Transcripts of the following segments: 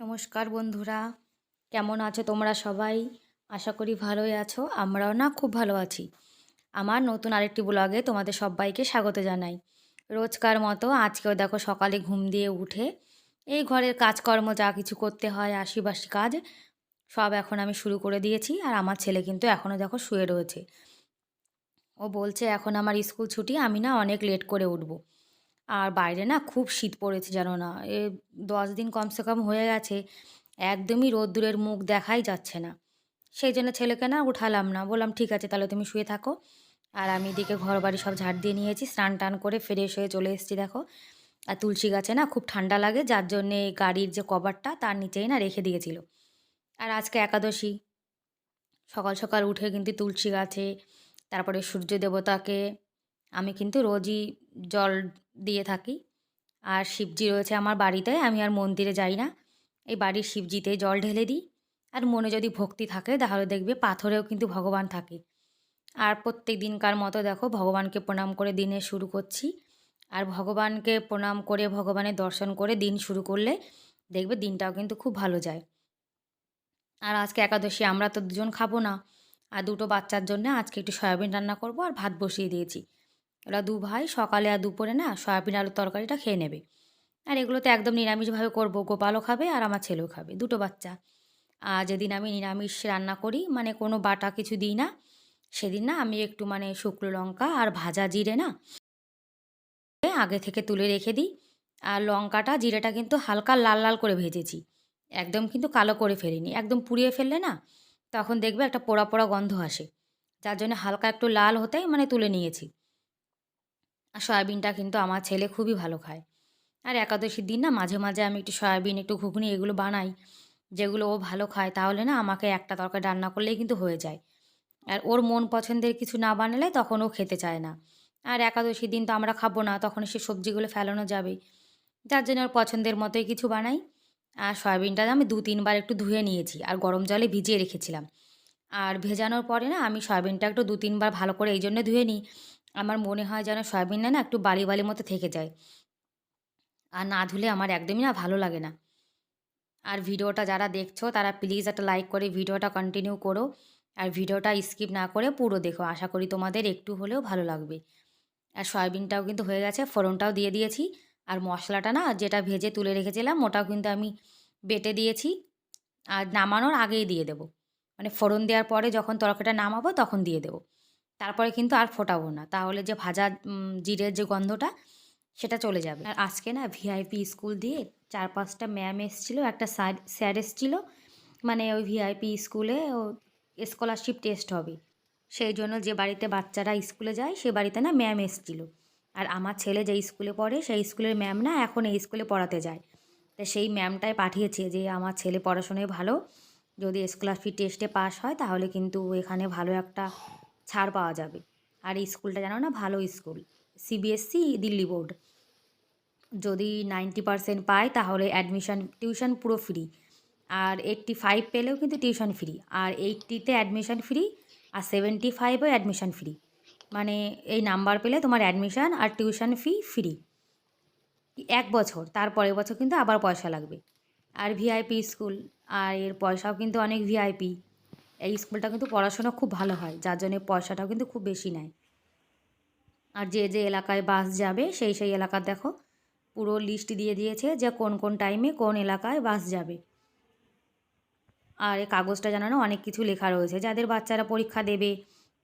নমস্কার বন্ধুরা। কেমন আছো তোমরা সবাই? আশা করি ভালোই আছো, আমরাও না খুব ভালো আছি। আমার নতুন আরেকটি ব্লগে তোমাদের সবাইকে স্বাগত জানাই। রোজকার মতো আজকেও দেখো সকালে ঘুম দিয়ে উঠে এই ঘরের কাজকর্ম যা কিছু করতে হয় আশিবাসি কাজ, সব এখন আমি শুরু করে দিয়েছি আর আমার ছেলে কিন্তু এখনও দেখো শুয়ে রয়েছে। ও বলছে, এখন আমার স্কুল ছুটি, আমি না অনেক লেট করে উঠবো। আর বাইরে না খুব শীত পড়েছে, জানো না। এ দশ দিন কমসে কম হয়ে গেছে, একদমই রোদ্দুরের মুখ দেখাই যাচ্ছে না। সেই জন্য ছেলেকে না উঠালাম না, বললাম, ঠিক আছে, তাহলে তুমি শুয়ে থাকো। আর আমি এদিকে ঘর বাড়ি সব ঝাড় দিয়ে নিয়েছি, স্নান টান করে ফ্রেশ হয়ে চলে এসেছি, দেখো। আর তুলসী গাছে না খুব ঠান্ডা লাগে, যার জন্যে গাড়ির যে কভারটা, তার নিচেই না রেখে দিয়েছিল। আর আজকে একাদশী। সকাল সকাল উঠে কিন্তু তুলসী গাছে, তারপরে সূর্য দেবতাকে, আমি কিন্তু রোজই জল দিয়ে থাকি। আর শিবজি রয়েছে আমার বাড়িতে, আমি আর মন্দিরে যাই না। এই বাড়ির শিবজিতে জল ঢেলে দিই। আর মনে যদি ভক্তি থাকে, তাহলে দেখবে পাথরেও কিন্তু ভগবান থাকে। আর প্রত্যেক দিনকার মতো দেখো, ভগবানকে প্রণাম করে দিনে শুরু করছি। আর ভগবানকে প্রণাম করে, ভগবানের দর্শন করে দিন শুরু করলে দেখবে দিনটাও কিন্তু খুব ভালো যায়। আর আজকে একাদশী, আমরা তো দুজন খাব না। আর দুটো বাচ্চার জন্য আজকে একটু সয়াবিন রান্না করব আর ভাত বসিয়ে দিয়েছি। ওরা দু ভাই সকালে আর দুপুরে না সয়াবিন আলুর তরকারিটা খেয়ে নেবে। আর এগুলো তো একদম নিরামিষভাবে করব। গোপালও খাবে আর আমার ছেলেও খাবে, দুটো বাচ্চা। আর যেদিন আমি নিরামিষ রান্না করি মানে কোনো বাটা কিছু দিই না, সেদিন না আমি একটু মানে শুকনো লঙ্কা আর ভাজা জিরে না আগে থেকে তুলে রেখে দিই। আর লঙ্কাটা, জিরেটা কিন্তু হালকা লাল লাল করে ভেজেছি। একদম কিন্তু কালো করে ফেলিনি, একদম পুড়িয়ে ফেললে না তখন দেখবে একটা পোড়া পোড়া গন্ধ আসে। যার জন্য হালকা একটু লাল হতেই মানে তুলে নিয়েছি। আর সয়াবিনটা কিন্তু আমার ছেলে খুবই ভালো খায়। আর একাদশীর দিন না মাঝে মাঝে আমি একটু সয়াবিন, একটু ঘুগনি এগুলো বানাই, যেগুলো ও ভালো খায়। তাহলে না আমাকে একটা তরকারি রান্না করলেই কিন্তু হয়ে যায়। আর ওর মন পছন্দের কিছু না বানালে তখন ও খেতে চায় না। আর একাদশীর দিন তো আমরা খাব না, তখন সে সবজিগুলো ফেলানো যাবে। যার জন্য ওর পছন্দের মতোই কিছু বানাই। আর সয়াবিনটা আমি দু, তিনবার একটু ধুয়ে নিয়েছি আর গরম জলে ভিজিয়ে রেখেছিলাম। আর ভেজানোর পরে না আমি সয়াবিনটা একটু দু, তিনবার ভালো করে এই জন্য ধুয়ে নিই আমার মনে হয় যেন সয়াবিনটা না একটু বালি বালি মতো থেকে যায়। আর না ধুলে আমার একদমই না ভালো লাগে না। আর ভিডিওটা যারা দেখছ, তারা প্লিজ একটা লাইক করে ভিডিওটা কন্টিনিউ করো। আর ভিডিওটা স্কিপ না করে পুরো দেখো। আশা করি তোমাদের একটু হলেও ভালো লাগবে। আর সয়াবিনটাও কিন্তু হয়ে গেছে, ফোড়নটাও দিয়ে দিয়েছি। আর মশলাটা না, যেটা ভেজে তুলে রেখেছিলাম, ওটাও কিন্তু আমি বেটে দিয়েছি। আর নামানোর আগেই দিয়ে দেবো। মানে ফোড়ন দেওয়ার পরে যখন তরকারিটা নামাবো, তখন দিয়ে দেবো। তারপরে কিন্তু আর ফোটাবো না। তাহলে যে ভাজা জিরের যে গন্ধটা, সেটা চলে যাবে। আর আজকে না ভিআইপি স্কুল দিয়ে চার পাঁচটা ম্যাম এসেছিল, একটা স্যার এসেছিল। মানে ওই ভিআইপি স্কুলে ও স্কলারশিপ টেস্ট হবে। সেই জন্য যে বাড়িতে বাচ্চারা স্কুলে যায়, সে বাড়িতে না ম্যাম এসেছিল। আর আমার ছেলে যে স্কুলে পড়ে, সেই স্কুলের ম্যাম না এখন এই স্কুলে পড়াতে যায়। তা সেই ম্যামটাই পাঠিয়েছে যে আমার ছেলে পড়াশোনায় ভালো, যদি স্কলারশিপ টেস্টে পাস হয়, তাহলে কিন্তু এখানে ভালো একটা ছাড় পাওয়া যাবে। আর এই স্কুলটা জানো না ভালো স্কুল। CBSE Delhi board. যদি নাইনটি পারসেন্ট পায় তাহলে অ্যাডমিশন টিউশন পুরো ফ্রি আর এইট্টি ফাইভ পেলেও কিন্তু টিউশন ফ্রি আর এইট্টিতে অ্যাডমিশন ফ্রি আর সেভেন্টি ফাইভও অ্যাডমিশন ফ্রি মানে এই নাম্বার পেলে তোমার অ্যাডমিশন আর টিউশন ফি ফ্রি এক বছর। তার পরের বছর কিন্তু আবার পয়সা লাগবে। আর ভিআইপি স্কুল। আর এর পয়সাও কিন্তু অনেক ভিআইপি এই স্কুলটা কিন্তু পড়াশোনা খুব ভালো হয়, যার জন্য পয়সাটাও কিন্তু খুব বেশি নেয়। আর যে যে এলাকায় বাস যাবে, সেই সেই এলাকার দেখো, পুরো লিস্ট দিয়ে দিয়েছে যে কোন কোন টাইমে কোন এলাকায় বাস যাবে। আর এই কাগজটা জানানো অনেক কিছু লেখা রয়েছে, যাদের বাচ্চারা পরীক্ষা দেবে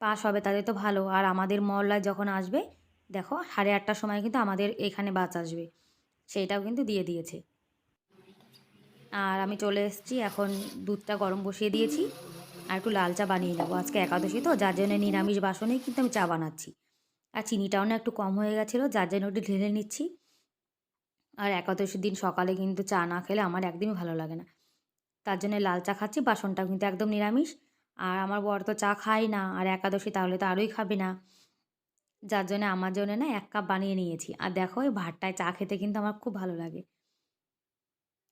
পাস হবে তাদের তো ভালো। আর আমাদের মহল্লায় যখন আসবে, দেখো সাড়ে আটটার সময় কিন্তু আমাদের এখানে বাস আসবে, সেইটাও কিন্তু দিয়ে দিয়েছে। আর আমি চলে এসেছি, এখন দুধটা গরম বসিয়ে দিয়েছি। আর একটু লাল চা বানিয়ে নেব। আজকে একাদশী তো, যার জন্য নিরামিষ বাসনেই কিন্তু আমি চা বানাচ্ছি। আর চিনিটাও না একটু কম হয়ে গেছিল, যার জন্য একটু ঢেলে নিচ্ছি। আর একাদশীর দিন সকালে কিন্তু চা না খেলে আমার একদমই ভালো লাগে না। তার জন্য লাল চা খাচ্ছি বাসনটা কিন্তু একদম নিরামিষ। আর আমার বর তো চা খায় না, আর একাদশী তাহলে তো আরোই খাবে না। যার জন্য আমার জন্য না এক কাপ বানিয়ে নিয়েছি। আর দেখো ওই ভাতটায় চা খেতে কিন্তু আমার খুব ভালো লাগে।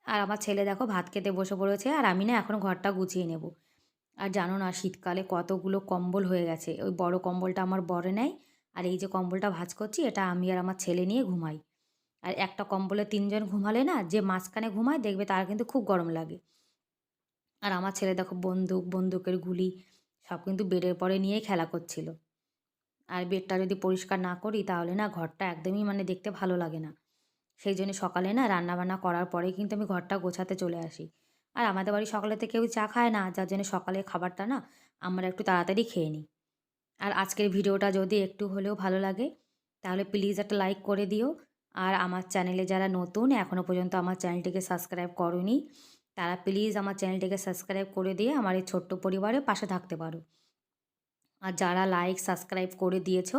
আর আমার ছেলে দেখো ভাত খেতে বসে পড়েছে, আর আমি না এখন ঘরটা গুছিয়ে নেব। আর জানো না, শীতকালে কতগুলো কম্বল হয়ে গেছে। ওই বড় কম্বলটা আমার বরে নেয়, আর এই যে কম্বলটা ভাজ করছি, এটা আমি আর আমার ছেলে নিয়ে ঘুমাই। আর একটা কম্বলে তিনজন ঘুমালে না, যে মাঝখানে ঘুমায়, দেখবে তার কিন্তু খুব গরম লাগে। আর আমার ছেলে দেখো, বন্দুক, বন্দুকের গুলি, সব কিন্তু বেডের পরে নিয়েই খেলা করছিল। আর বেডটা যদি পরিষ্কার না করি, তাহলে না ঘরটা একদমই মানে দেখতে ভালো লাগে না। সেই জন্য সকালে না রান্নাবান্না করার পরে কিন্তু আমি ঘরটা গোছাতে চলে আসি। আর আমাদের বাড়ি সকালেতে কেউ চা খায় না, যার জন্য সকালে খাবারটা না আমরা একটু তাড়াতাড়ি খেয়ে নিই। আর আজকের ভিডিওটা যদি একটু হলেও ভালো লাগে, তাহলে প্লিজ একটা লাইক করে দিও। আর আমার চ্যানেলে যারা নতুন এখনও পর্যন্ত আমার চ্যানেলটিকে সাবস্ক্রাইব করনি, তারা প্লিজ আমার চ্যানেলটিকে সাবস্ক্রাইব করে দিয়ে আমার এই ছোট্ট পরিবারের পাশে থাকতে পারো। আর যারা লাইক সাবস্ক্রাইব করে দিয়েছ,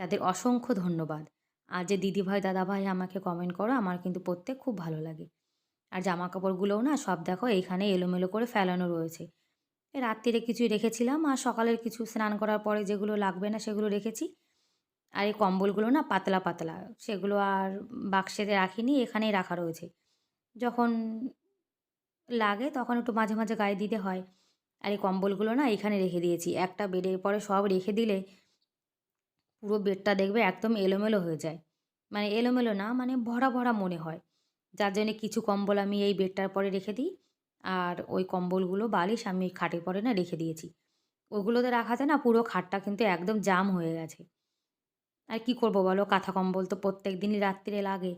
তাদের অসংখ্য ধন্যবাদ। আর যে দিদিভাই, দাদাভাই আমাকে কমেন্ট করো, আমার কিন্তু পড়তে খুব ভালো লাগে। আর জামা কাপড়গুলোও না সব দেখো এইখানে এলোমেলো করে ফেলানো রয়েছে। রাত্রিরে কিছু রেখেছিলাম আর সকালের কিছু স্নান করার পরে যেগুলো লাগবে না সেগুলো রেখেছি। আর এই কম্বলগুলো না পাতলা পাতলা, সেগুলো আর বাক্সেতে রাখিনি, এখানেই রাখা রয়েছে। যখন লাগে তখন একটু মাঝে মাঝে গায়ে দিতে হয়। আর এই কম্বলগুলো না এখানে রেখে দিয়েছি। একটা বেডের পরে সব রেখে দিলে পুরো বেডটা দেখবে একদম এলোমেলো হয়ে যায়। মানে এলোমেলো না মানে ভরা ভরা মনে হয়। যার জন্যে কিছু কম্বল আমি এই বেডটার পরে রেখে দিই। আর ওই কম্বলগুলো বালিশ আমি খাটের পরে না রেখে দিয়েছি। ওগুলোতে রাখাতে না, পুরো খাটটা কিন্তু একদম জাম হয়ে গেছে। আর কি করব বলো? কাঁথা কম্বল তো প্রত্যেক দিনই রাত্রিরে লাগে।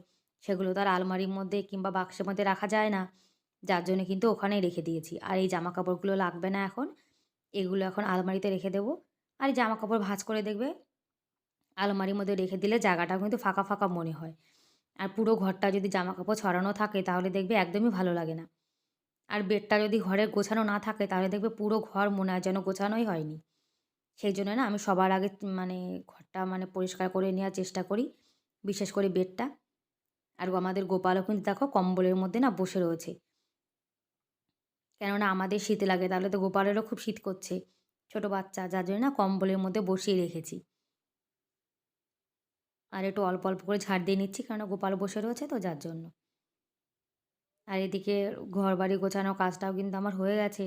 সেগুলো তো আর আলমারির মধ্যে কিংবা বাক্সের মধ্যে রাখা যায় না। যার জন্য কিন্তু ওখানেই রেখে দিয়েছি। আর এই জামা কাপড়গুলো লাগবে না এখন। এগুলো এখন আলমারিতে রেখে দেবো। আর জামা কাপড় ভাঁজ করে দেখবে, আলমারির মধ্যে রেখে দিলে জায়গাটা কিন্তু ফাঁকা ফাঁকা মনে হয়। আর পুরো ঘরটা যদি জামা কাপড় ছড়ানো থাকে, তাহলে দেখবে একদমই ভালো লাগে না। আর বেডটা যদি ঘরে গোছানো না থাকে, তাহলে দেখবে পুরো ঘর মনে হয় যেন গোছানোই হয়নি। সেই জন্য না, আমি সবার আগে মানে ঘরটা মানে পরিষ্কার করে নেওয়ার চেষ্টা করি, বিশেষ করে বেডটা। আর আমাদের গোপালও কিন্তু দেখো কম্বলের মধ্যে না বসে রয়েছে। কেননা আমাদের শীত লাগে, তাহলে তো গোপালেরও খুব শীত করছে। ছোট বাচ্চা, যার জন্য না কম্বলের মধ্যে বসিয়ে রেখেছি। আর একটু অল্প অল্প করে ঝাড় দিয়ে নিচ্ছি কারণ গোপাল বসে রয়েছে তো যার জন্য। আর এদিকে ঘর বাড়ি গোছানো কাজটাও কিন্তু আমার হয়ে গেছে।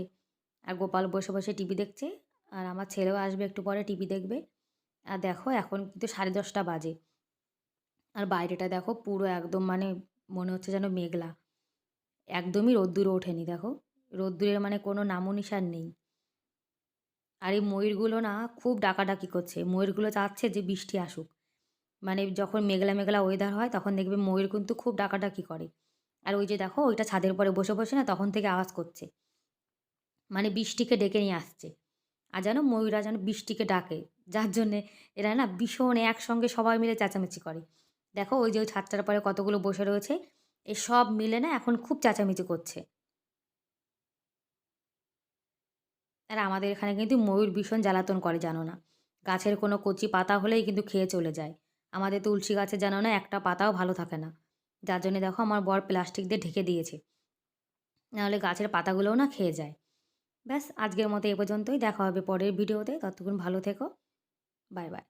আর গোপাল বসে বসে টিভি দেখছে, আর আমার ছেলেও আসবে একটু পরে টিভি দেখবে। আর দেখো এখন কিন্তু সাড়ে দশটা বাজে। আর বাইরেটা দেখো পুরো একদম মানে মনে হচ্ছে যেন মেঘলা। একদমই রোদ্দুরে ওঠেনি, দেখো। রোদ্দুরের মানে কোনো নামও নিশান নেই। আর এই ময়ূরগুলো না খুব ডাকাডাকি করছে। ময়ূরগুলো চাচ্ছে যে বৃষ্টি আসুক। মানে যখন মেঘলা মেঘলা ওয়েদার হয়, তখন দেখবে ময়ূর কিন্তু খুব ডাকাডাকি করে। আর ওই যে দেখো, ওইটা ছাদের পরে বসে বসে না তখন থেকে আওয়াজ করছে। মানে বৃষ্টিকে ডেকে নিয়ে আসছে। আর যেন ময়ূরা যেন বৃষ্টিকে ডাকে। যার জন্যে এরা না ভীষণ একসঙ্গে সবাই মিলে চেঁচামেচি করে। দেখো, ওই যে ওই ছাদটার পরে কতগুলো বসে রয়েছে, এ সব মিলে না এখন খুব চেঁচামেচি করছে। আর আমাদের এখানে কিন্তু ময়ূর ভীষণ জ্বালাতন করে, জানো না। গাছের কোনো কচি পাতা হলেই কিন্তু খেয়ে চলে যায়। আমাদের তুলসী গাছে যেন না একটা পাতাও ভালো থাকে না। যার জন্যে দেখো আমার বর প্লাস্টিক দিয়ে ঢেকে দিয়েছে। নাহলে গাছের পাতাগুলোও না খেয়ে যায়। ব্যাস, আজকের মতো এ পর্যন্তই। দেখা হবে পরের ভিডিওতে ততক্ষণ ভালো থেকো। Bye bye